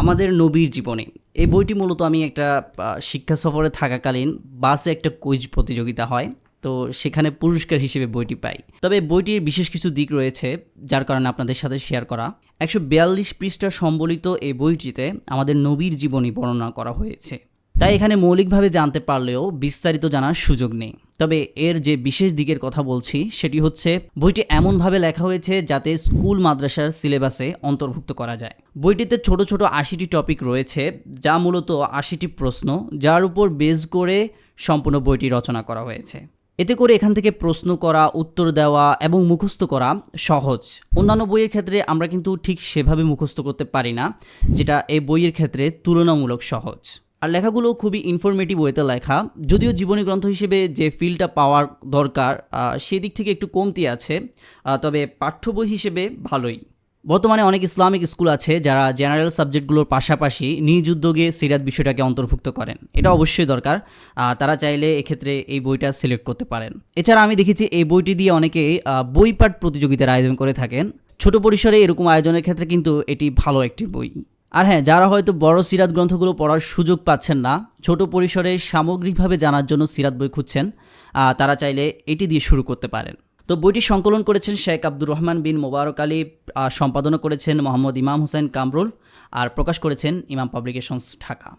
আমাদের নবীর জীবনে। এই বইটি মূলত আমি একটা শিক্ষা সফরে থাকাকালীন বাসে একটা কুইজ প্রতিযোগিতা হয়, তো সেখানে পুরস্কার হিসেবে বইটি পাই। তবে বইটির বিশেষ কিছু দিক রয়েছে, যার কারণে আপনাদের সাথে শেয়ার করা। একশো বিয়াল্লিশ পৃষ্ঠা সম্বলিত এই বইটিতে আমাদের নবীর জীবনী বর্ণনা করা হয়েছে। তাই এখানে মৌলিকভাবে জানতে পারলেও বিস্তারিত জানার সুযোগ নেই। তবে এর যে বিশেষ দিকের কথা বলছি, সেটি হচ্ছে বইটি এমনভাবে লেখা হয়েছে যাতে স্কুল মাদ্রাসার সিলেবাসে অন্তর্ভুক্ত করা যায়। বইটিতে ছোট ছোট আশিটি টপিক রয়েছে, যা মূলত আশিটি প্রশ্ন, যার উপর বেজ করে সম্পূর্ণ বইটি রচনা করা হয়েছে। এতে করে এখান থেকে প্রশ্ন করা, উত্তর দেওয়া এবং মুখস্থ করা সহজ। অন্যান্য বইয়ের ক্ষেত্রে আমরা কিন্তু ঠিক সেভাবে মুখস্থ করতে পারি না, যেটা এই বইয়ের ক্ষেত্রে তুলনামূলক সহজ। আর লেখাগুলো খুবই ইনফরমেটিভ ওয়েতে লেখা। যদিও জীবনী গ্রন্থ হিসেবে যে ফিলটা পাওয়ার দরকার সেদিক থেকে একটু কমতি আছে তবে পাঠ্য বই হিসেবে ভালোই। বর্তমানে অনেক ইসলামিক স্কুল আছে যারা জেনারেল সাবজেক্টগুলোর পাশাপাশি নিজ উদ্যোগে সিরাত বিষয়টাকে অন্তর্ভুক্ত করেন। এটা অবশ্যই দরকার তারা চাইলে এক্ষেত্রে এই বইটা সিলেক্ট করতে পারেন। এছাড়া আমি দেখেছি এই বইটি দিয়ে অনেকে আহ, বই পাঠ প্রতিযোগিতার আয়োজন করে থাকেন। ছোট পরিসরে এরকম আয়োজনের ক্ষেত্রে কিন্তু এটি ভালো একটি বই। আর হ্যাঁ যারা হয়তো বড় সিরাত গ্রন্থগুলো পড়ার সুযোগ পাচ্ছেন না, ছোট পরিসরে সামগ্রিকভাবে জানার জন্য সিরাত বই খুঁজছেন তারা চাইলে এটি দিয়ে শুরু করতে পারেন। তো বইটি সংকলন করেছেন শেখ আব্দুর রহমান বিন মোবারক আলী সম্পাদনা করেছেন মোহাম্মদ ইমাম হোসেন কামরুল, আর প্রকাশ করেছেন ইমাম পাবলিকেশনস ঢাকা।